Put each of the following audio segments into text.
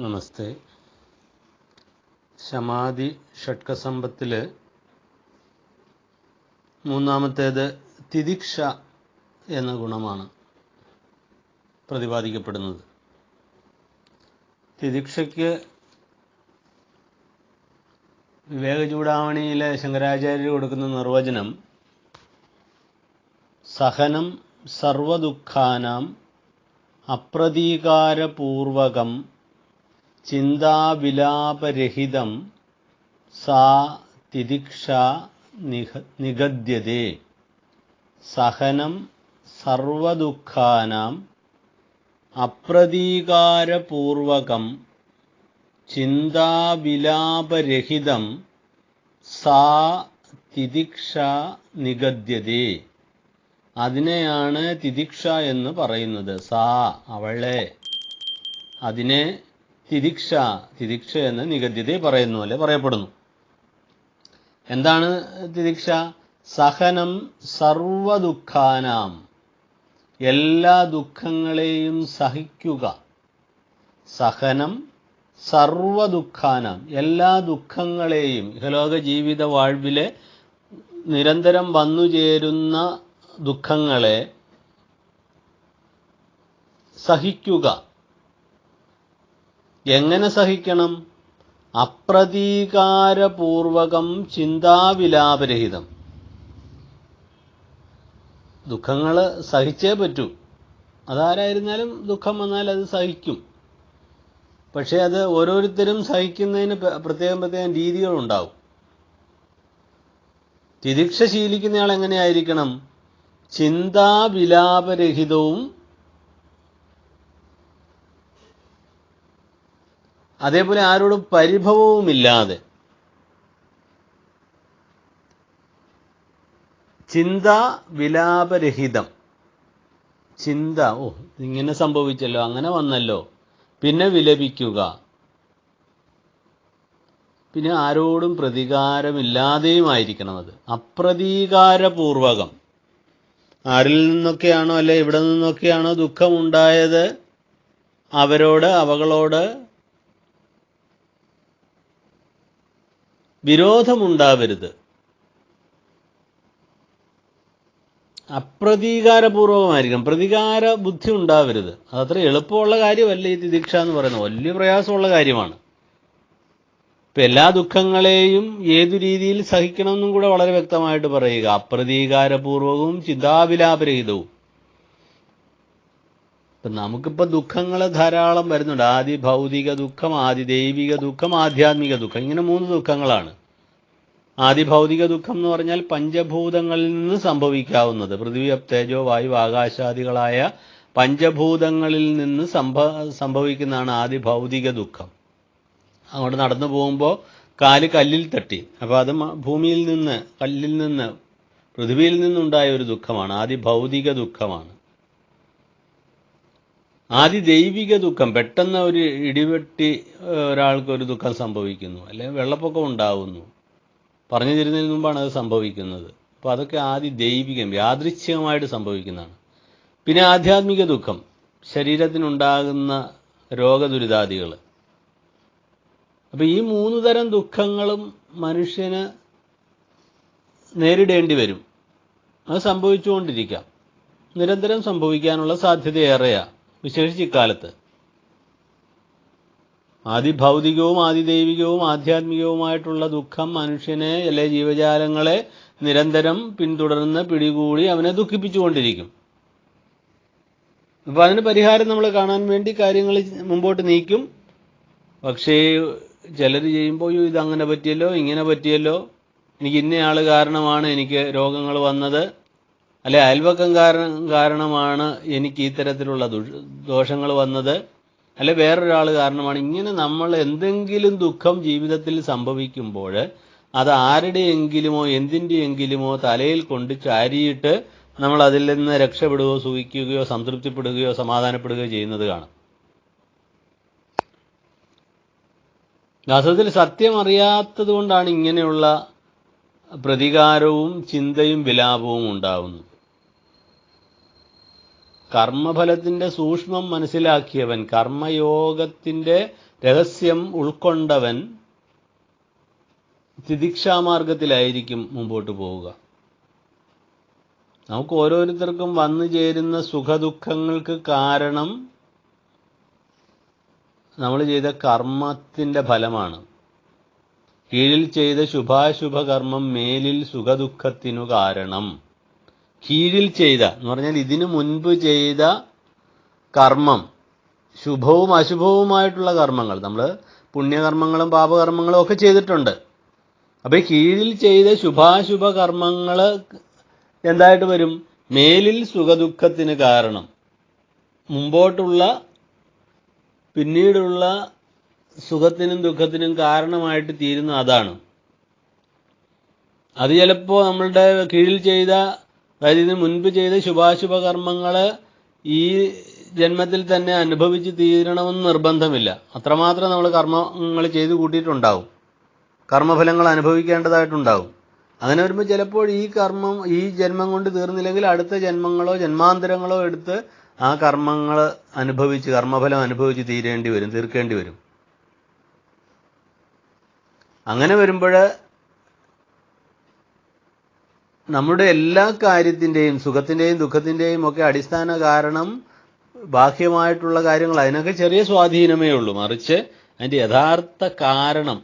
നമസ്തേ. ശമാധി ഷഡ്കസമ്പത്തിൽ മൂന്നാമത്തേത് തിദിക്ഷ എന്ന ഗുണമാണ് പ്രതിപാദിക്കപ്പെടുന്നത്. തിദിക്ഷയ്ക്ക് വിവേക ചൂടാമണിയിലെ ശങ്കരാചാര്യർ കൊടുക്കുന്ന നിർവചനം സഹനം സർവദുഃഖാനാം അപ്രതീകാരപൂർവകം ചിന്താവിലാപരഹിതം സാ തിദിക്ഷ നിഹ നിഗദ്യതേ സഹനം സർവദുഃഖാനാം അപ്രതീകാരപൂർവകം ചിന്താവിലാപരഹിതം സാ തിദിക്ഷ നിഗദ്യതേ അതിനെയാണ് തിദിക്ഷ എന്ന് പറയുന്നത്. സാ അവളെ. അതിനെ തിദിക്ഷ തിരിക്ഷ എന്ന് നിഗദ്യത പറയുന്ന പോലെ പറയപ്പെടുന്നു. എന്താണ് തിരിക്ഷ സഹനം സർവദുഃഖാനാം. എല്ലാ ദുഃഖങ്ങളെയും സഹിക്കുക. സഹനം സർവദുഃഖാനാം. എല്ലാ ദുഃഖങ്ങളെയും. ഇഹലോക ജീവിത വാഴ്വിലെ നിരന്തരം വന്നു ചേരുന്ന ദുഃഖങ്ങളെ സഹിക്കുക. എങ്ങനെ സഹിക്കണം? അപ്രതീകാരപൂർവകം ചിന്താവിലാപരഹിതം. ദുഃഖങ്ങൾ സഹിച്ചേ പറ്റൂ. അതാരായിരുന്നാലും ദുഃഖം വന്നാൽ അത് സഹിക്കും. പക്ഷേ അത് ഓരോരുത്തരും സഹിക്കുന്നതിന് പ്രത്യേകം പ്രത്യേകം രീതികളുണ്ടാവും. തിരിക്ഷ ശീലിക്കുന്നയാൾ എങ്ങനെയായിരിക്കണം? ചിന്താവിലാപരഹിതവും അതേപോലെ ആരോടും പരിഭവവുമില്ലാതെ ചിന്ത വിലാപരഹിതം. ചിന്ത ഓ ഇങ്ങനെ സംഭവിച്ചല്ലോ അങ്ങനെ വന്നല്ലോ. പിന്നെ വിലപിക്കുക. പിന്നെ ആരോടും പ്രതികാരമില്ലാതെയുമായിരിക്കണം അത്. അപ്രതീകാരപൂർവകം. ആരിൽ നിന്നൊക്കെയാണോ അല്ലെ ഇവിടെ നിന്നൊക്കെയാണോ ദുഃഖമുണ്ടായത്? അവരോട് അവകളോട് വിരോധമുണ്ടാവരുത്. അപ്രതീകാരപൂർവമായിരിക്കണം. പ്രതികാര ബുദ്ധി ഉണ്ടാവരുത് അതത്ര എളുപ്പമുള്ള കാര്യമല്ല ഈ തിദീക്ഷ എന്ന് പറയുന്നത്. വലിയ പ്രയാസമുള്ള കാര്യമാണ്. ഇപ്പം എല്ലാ ദുഃഖങ്ങളെയും ഏതു രീതിയിൽ സഹിക്കണമെന്നും കൂടെ വളരെ വ്യക്തമായിട്ട് പറയുക. അപ്രതീകാരപൂർവവും ചിന്താവിലാപരഹിതവും. ഇപ്പം നമുക്കിപ്പോൾ ദുഃഖങ്ങൾ ധാരാളം വരുന്നുണ്ട്. ആദി ഭൗതിക ദുഃഖം ആദി ദൈവിക ദുഃഖം ആധ്യാത്മിക ദുഃഖം. ഇങ്ങനെ മൂന്ന് ദുഃഖങ്ങളാണ്. ആദി ഭൗതിക ദുഃഖം എന്ന് പറഞ്ഞാൽ പഞ്ചഭൂതങ്ങളിൽ നിന്ന് സംഭവിക്കാവുന്നത്. പൃഥ്വി തേജോ വായു ആകാശാദികളായ പഞ്ചഭൂതങ്ങളിൽ നിന്ന് സംഭ സംഭവിക്കുന്നതാണ് ആദി ഭൗതിക ദുഃഖം. അങ്ങോട്ട് നടന്നു പോകുമ്പോൾ കാൽ കല്ലിൽ തട്ടി. അപ്പോൾ അത് ഭൂമിയിൽ നിന്ന് കല്ലിൽ നിന്ന് പൃഥ്വിയിൽ നിന്നുണ്ടായ ഒരു ദുഃഖമാണ്. ആദി ഭൗതിക ദുഃഖമാണ്. ആദി ദൈവിക ദുഃഖം പെട്ടെന്ന് ഒരു ഇടിവെട്ടി ഒരാൾക്ക് ഒരു ദുഃഖം സംഭവിക്കുന്നു അല്ലെങ്കിൽ വെള്ളപ്പൊക്കം ഉണ്ടാവുന്നു. പറഞ്ഞു തരുന്നതിന് മുമ്പാണ് അത് സംഭവിക്കുന്നത്. അപ്പോൾ അതൊക്കെ ആദ്യ ദൈവികം യാദൃച്ഛികമായിട്ട് സംഭവിക്കുന്നതാണ്. പിന്നെ ആധ്യാത്മിക ദുഃഖം ശരീരത്തിനുണ്ടാകുന്ന രോഗദുരിതാദികൾ അപ്പോൾ ഈ മൂന്ന് തരം ദുഃഖങ്ങളും മനുഷ്യന് നേരിടേണ്ടി വരും. അത് സംഭവിച്ചുകൊണ്ടിരിക്കാം. നിരന്തരം സംഭവിക്കാനുള്ള സാധ്യത ഏറെയാണ് വിശേഷിച്ച് ഇക്കാലത്ത് ആദിഭൗതികവും ആദിദൈവികവും ആധ്യാത്മികവുമായിട്ടുള്ള ദുഃഖം മനുഷ്യനെ അല്ലെ ജീവജാലങ്ങളെ നിരന്തരം പിന്തുടർന്ന് പിടികൂടി അവനെ ദുഃഖിപ്പിച്ചുകൊണ്ടിരിക്കും. അപ്പോൾ അതിന് പരിഹാരം നമ്മൾ കാണാൻ വേണ്ടി കാര്യങ്ങൾ മുമ്പോട്ട് നീക്കും. പക്ഷേ ചിലർ ചെയ്യുമ്പോൾ ഇത് അങ്ങനെ പറ്റിയല്ലോ ഇങ്ങനെ പറ്റിയല്ലോ. എനിക്ക് ഇന്നയാൾ കാരണമാണ് എനിക്ക് രോഗങ്ങൾ വന്നത്. അല്ലെ അയൽവക്കം കാരണം കാരണമാണ് എനിക്ക് ഈ തരത്തിലുള്ള ദോഷങ്ങൾ വന്നത്. അല്ലെ വേറൊരാൾ കാരണമാണ്. ഇങ്ങനെ നമ്മൾ എന്തെങ്കിലും ദുഃഖം ജീവിതത്തിൽ സംഭവിക്കുമ്പോൾ അത് ആരുടെയെങ്കിലുമോ എന്തിന്റെയെങ്കിലുമോ തലയിൽ കൊണ്ട് ചാരിയിട്ട് നമ്മൾ അതിൽ നിന്ന് രക്ഷപ്പെടുകയോ സുഖിക്കുകയോ സംതൃപ്തിപ്പെടുകയോ സമാധാനപ്പെടുകയോ ചെയ്യുന്നത് കാണാം. വാസ്തവത്തിൽ സത്യം അറിയാത്തത് കൊണ്ടാണ് ഇങ്ങനെയുള്ള പ്രതികാരവും ചിന്തയും വിലാപവും ഉണ്ടാവുന്നത്. കർമ്മഫലത്തിന്റെ സൂക്ഷ്മം മനസ്സിലാക്കിയവൻ കർമ്മയോഗത്തിന്റെ രഹസ്യം ഉൾക്കൊണ്ടവൻ തിദിക്ഷാമാർഗത്തിലായിരിക്കും മുമ്പോട്ട് പോവുക. നമുക്ക് ഓരോരുത്തർക്കും വന്നു ചേരുന്ന സുഖദുഃഖങ്ങൾക്ക് കാരണം നമ്മൾ ചെയ്ത കർമ്മത്തിന്റെ ഫലമാണ്. കീഴിൽ ചെയ്ത ശുഭാശുഭ കർമ്മം മേലിൽ സുഖദുഃഖത്തിനു കാരണം. കീഴിൽ ചെയ്ത എന്ന് പറഞ്ഞാൽ ഇതിനു മുൻപ് ചെയ്ത കർമ്മം ശുഭവും അശുഭവുമായിട്ടുള്ള കർമ്മങ്ങൾ. നമ്മൾ പുണ്യകർമ്മങ്ങളും പാപകർമ്മങ്ങളും ഒക്കെ ചെയ്തിട്ടുണ്ട്. അപ്പോൾ ഈ കീഴിൽ ചെയ്ത ശുഭാശുഭ കർമ്മങ്ങൾ എന്തായിട്ട് വരും? മേലിൽ സുഖദുഃഖത്തിന് കാരണം. മുമ്പോട്ടുള്ള പിന്നീടുള്ള സുഖത്തിനും ദുഃഖത്തിനും കാരണമായിട്ട് തീരുന്ന അതാണ്. അത് ചിലപ്പോൾ നമ്മളുടെ കീഴിൽ ചെയ്ത അതായത് ഇതിന് മുൻപ് ചെയ്ത ശുഭാശുഭ കർമ്മങ്ങൾ ഈ ജന്മത്തിൽ തന്നെ അനുഭവിച്ച് തീരണമെന്ന് നിർബന്ധമില്ല. അത്രമാത്രം നമ്മൾ കർമ്മങ്ങൾ ചെയ്തു കൂട്ടിയിട്ടുണ്ടാവും. കർമ്മഫലങ്ങൾ അനുഭവിക്കേണ്ടതായിട്ടുണ്ടാവും. അങ്ങനെ വരുമ്പോൾ ചിലപ്പോൾ ഈ കർമ്മം ഈ ജന്മം കൊണ്ട് തീർന്നില്ലെങ്കിൽ അടുത്ത ജന്മങ്ങളോ ജന്മാന്തരങ്ങളോ എടുത്ത് ആ കർമ്മങ്ങൾ അനുഭവിച്ച് കർമ്മഫലം അനുഭവിച്ച് തീരേണ്ടി വരും തീർക്കേണ്ടി വരും. അങ്ങനെ വരുമ്പോൾ നമ്മുടെ എല്ലാ കാര്യത്തിന്റെയും സുഖത്തിന്റെയും ദുഃഖത്തിന്റെയും ഒക്കെ അടിസ്ഥാന കാരണം ബാഹ്യമായിട്ടുള്ള കാര്യങ്ങൾ. അതിനൊക്കെ ചെറിയ സ്വാധീനമേ ഉള്ളൂ. മറിച്ച് അതിന്റെ യഥാർത്ഥ കാരണം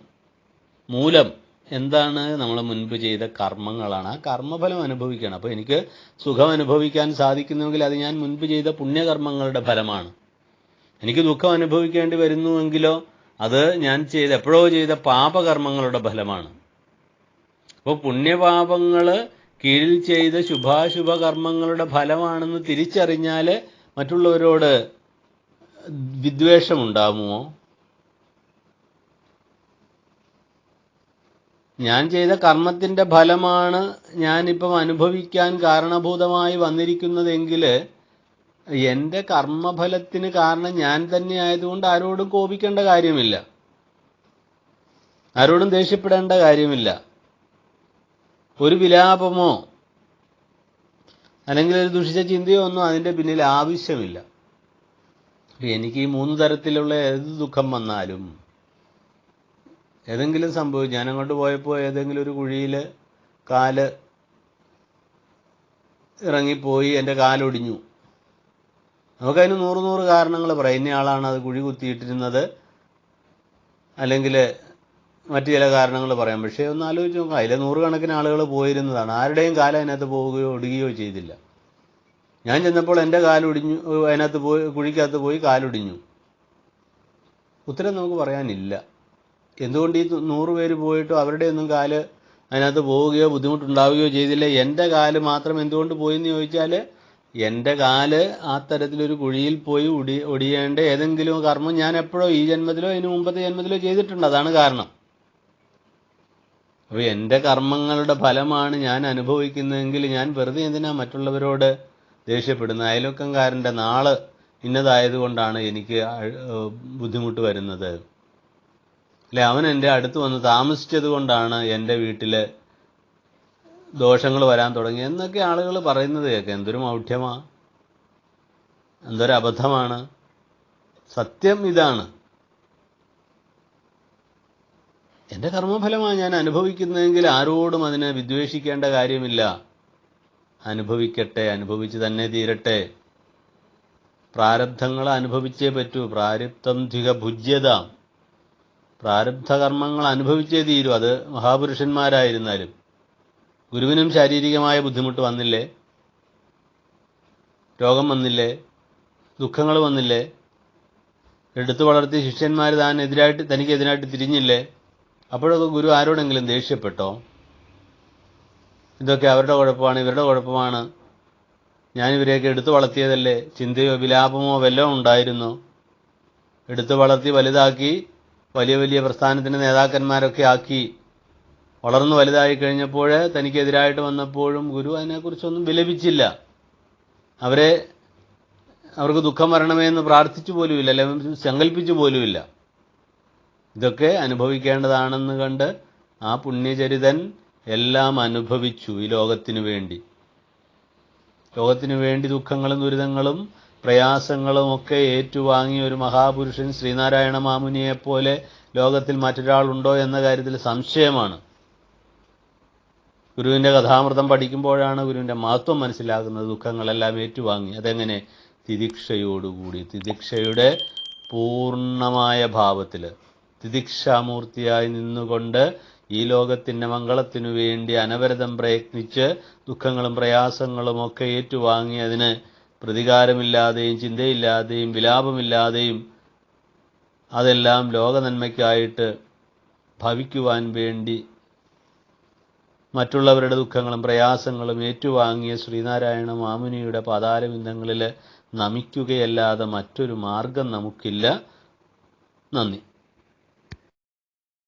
മൂലം എന്താണ് നമ്മൾ മുൻപ് ചെയ്ത കർമ്മങ്ങളാണ്. ആ കർമ്മഫലം അനുഭവിക്കണം. അപ്പോൾ എനിക്ക് സുഖം അനുഭവിക്കാൻ സാധിക്കുന്നുവെങ്കിൽ അത് ഞാൻ മുൻപ് ചെയ്ത പുണ്യകർമ്മങ്ങളുടെ ഫലമാണ്. എനിക്ക് ദുഃഖം അനുഭവിക്കേണ്ടി വരുന്നുവെങ്കിലോ അത് ഞാൻ ചെയ്ത എപ്പോഴോ ചെയ്ത പാപകർമ്മങ്ങളുടെ ഫലമാണ്. അപ്പോൾ പുണ്യപാപങ്ങൾ കീഴിൽ ചെയ്ത ശുഭാശുഭ കർമ്മങ്ങളുടെ ഫലമാണെന്ന് തിരിച്ചറിഞ്ഞാൽ മറ്റുള്ളവരോട് വിദ്വേഷമുണ്ടാകുമോ ഞാൻ ചെയ്ത കർമ്മത്തിന്റെ ഫലമാണ് ഞാനിപ്പം അനുഭവിക്കാൻ കാരണഭൂതമായി വന്നിരിക്കുന്നതെങ്കിൽ എന്റെ കർമ്മഫലത്തിന് കാരണം ഞാൻ തന്നെ ആയതുകൊണ്ട് ആരോടും കോപിക്കേണ്ട കാര്യമില്ല. ആരോടും ദേഷ്യപ്പെടേണ്ട കാര്യമില്ല. ഒരു വിലാപമോ അല്ലെങ്കിൽ ഒരു ദുഷിച്ച ചിന്തയോ ഒന്നും അതിന്റെ പിന്നിൽ ആവശ്യമില്ല. എനിക്ക് ഈ മൂന്ന് തരത്തിലുള്ള ഏത് ദുഃഖം വന്നാലും ഏതെങ്കിലും സംഭവിച്ചു ഞാൻ അങ്ങോട്ട് പോയപ്പോൾ ഏതെങ്കിലും ഒരു കുഴിയിൽ കാൽ ഇറങ്ങിപ്പോയി എന്റെ കാലൊടിഞ്ഞു. നമുക്കതിന് നൂറ് നൂറ് കാരണങ്ങൾ പറയുന്ന ആളാണ് അത് കുഴി കുത്തിയിട്ടിരുന്നത്. അല്ലെങ്കിൽ മറ്റു ചില കാരണങ്ങൾ പറയാം. പക്ഷേ ഒന്ന് ആലോചിച്ച് നോക്കാം. അതിലെ നൂറുകണക്കിന് ആളുകൾ പോയിരുന്നതാണ്. ആരുടെയും കാലം അതിനകത്ത് പോവുകയോ ഒടുകയോ ചെയ്തില്ല. ഞാൻ ചെന്നപ്പോൾ എന്റെ കാലൊടിഞ്ഞു അതിനകത്ത് പോയി കുഴിക്കകത്ത് പോയി കാലൊടിഞ്ഞു ഉത്തരം നമുക്ക് പറയാനില്ല. എന്തുകൊണ്ട് ഈ നൂറ് പേര് പോയിട്ടോ അവരുടെ ഒന്നും കാൽ അതിനകത്ത് പോവുകയോ ബുദ്ധിമുട്ടുണ്ടാവുകയോ ചെയ്തില്ല? എന്റെ കാൽ മാത്രം എന്തുകൊണ്ട് പോയെന്ന് ചോദിച്ചാൽ എന്റെ കാൽ ആ തരത്തിലൊരു കുഴിയിൽ പോയി ഒടി ഒടിയേണ്ട ഏതെങ്കിലും കർമ്മം ഞാൻ എപ്പോഴോ ഈ ജന്മത്തിലോ ഇതിനു മുമ്പത്തെ ജന്മത്തിലോ ചെയ്തിട്ടുണ്ട്. അതാണ് കാരണം. അപ്പോൾ എന്റെ കർമ്മങ്ങളുടെ ഫലമാണ് ഞാൻ അനുഭവിക്കുന്നതെങ്കിൽ ഞാൻ വെറുതെ എന്തിനാ മറ്റുള്ളവരോട് ദേഷ്യപ്പെടുന്നത്? അയൽവക്കംകാരന്റെ നാൾ ഇന്നതായതുകൊണ്ടാണ് എനിക്ക് ബുദ്ധിമുട്ട് വരുന്നത്. അല്ലെ അവൻ എന്റെ അടുത്ത് വന്ന് താമസിച്ചത് കൊണ്ടാണ് എന്റെ വീട്ടിൽ ദോഷങ്ങൾ വരാൻ തുടങ്ങി. എന്നൊക്കെ ആളുകൾ പറയുന്നത് കേൾക്കാം. എന്തൊരു മൗഢ്യമാ. എന്തൊരു അബദ്ധമാണ് സത്യം ഇതാണ്. എന്റെ കർമ്മഫലമാണ് ഞാൻ അനുഭവിക്കുന്നതെങ്കിൽ ആരോടും അതിനെ വിദ്വേഷിക്കേണ്ട കാര്യമില്ല. അനുഭവിക്കട്ടെ അനുഭവിച്ച് തന്നെ തീരട്ടെ. പ്രാരബ്ധങ്ങൾ അനുഭവിച്ചേ പറ്റൂ. പ്രാരബ്ധം ധിക ഭുജ്യത. പ്രാരബ്ധ കർമ്മങ്ങൾ അനുഭവിച്ചേ തീരൂ. അത് മഹാപുരുഷന്മാരായിരുന്നാലും. ഗുരുവിനും ശാരീരികമായ ബുദ്ധിമുട്ട് വന്നില്ലേ? രോഗം വന്നില്ലേ? ദുഃഖങ്ങൾ വന്നില്ലേ? എടുത്തു വളർത്തിയ ശിഷ്യന്മാർ താൻ എതിരായിട്ട് തനിക്കെതിരായിട്ട് തിരിഞ്ഞില്ലേ? അപ്പോഴൊക്കെ ഗുരു ആരോടെങ്കിലും ദേഷ്യപ്പെട്ടോ? ഇതൊക്കെ അവരുടെ കുഴപ്പമാണ് ഇവരുടെ കുഴപ്പമാണ്. ഞാൻ ഇവരെയൊക്കെ എടുത്തു വളർത്തിയതല്ലേ? ചിന്തയോ വിലാപമോ വല്ലതും ഉണ്ടായിരുന്നു. എടുത്തു വളർത്തി വലുതാക്കി വലിയ വലിയ പ്രസ്ഥാനത്തിന് നേതാക്കന്മാരൊക്കെ ആക്കി. വളർന്നു വലുതായി കഴിഞ്ഞപ്പോൾ തനിക്കെതിരായിട്ട് വന്നപ്പോഴും ഗുരു അതിനെക്കുറിച്ചൊന്നും വിലപിച്ചില്ല. അവരെ അവർക്ക് ദുഃഖം വരണമേ എന്ന് പ്രാർത്ഥിച്ചു പോലുമില്ല അല്ലെങ്കിൽ സങ്കല്പിച്ചു പോലുമില്ല. ഇതൊക്കെ അനുഭവിക്കേണ്ടതാണെന്ന് കണ്ട് ആ പുണ്യചരിതൻ എല്ലാം അനുഭവിച്ചു ഈ ലോകത്തിനു വേണ്ടി. ലോകത്തിനു വേണ്ടി ദുഃഖങ്ങളും ദുരിതങ്ങളും പ്രയാസങ്ങളും ഒക്കെ ഏറ്റുവാങ്ങിയ ഒരു മഹാപുരുഷൻ ശ്രീനാരായണ മാമുനിയെപ്പോലെ ലോകത്തിൽ മറ്റൊരാളുണ്ടോ എന്ന കാര്യത്തിൽ സംശയമാണ്. ഗുരുവിന്റെ കഥാമൃതം പഠിക്കുമ്പോഴാണ് ഗുരുവിന്റെ മഹത്വം മനസ്സിലാകുന്നത് ദുഃഖങ്ങളെല്ലാം ഏറ്റുവാങ്ങി. അതെങ്ങനെ? തിദിക്ഷയോടുകൂടി. തിദിക്ഷയുടെ പൂർണമായ ഭാവത്തിൽ തിദിക്ഷാമൂർത്തിയായി നിന്നുകൊണ്ട് ഈ ലോകത്തിന്റെ മംഗളത്തിനു വേണ്ടി അനവരതം പ്രയത്നിച്ച് ദുഃഖങ്ങളും പ്രയാസങ്ങളും ഒക്കെ ഏറ്റുവാങ്ങി അതിന് പ്രതികാരമില്ലാതെയും ചിന്തയില്ലാതെയും വിലാപമില്ലാതെയും അതെല്ലാം ലോകനന്മയ്ക്കായിട്ട് ഭവിക്കുവാൻ വേണ്ടി മറ്റുള്ളവരുടെ ദുഃഖങ്ങളും പ്രയാസങ്ങളും ഏറ്റുവാങ്ങിയ ശ്രീനാരായണ മാമുനിയുടെ പാതാരബിന്ദങ്ങളിൽ നമിക്കുകയല്ലാതെ മറ്റൊരു മാർഗം നമുക്കില്ല. നന്ദി.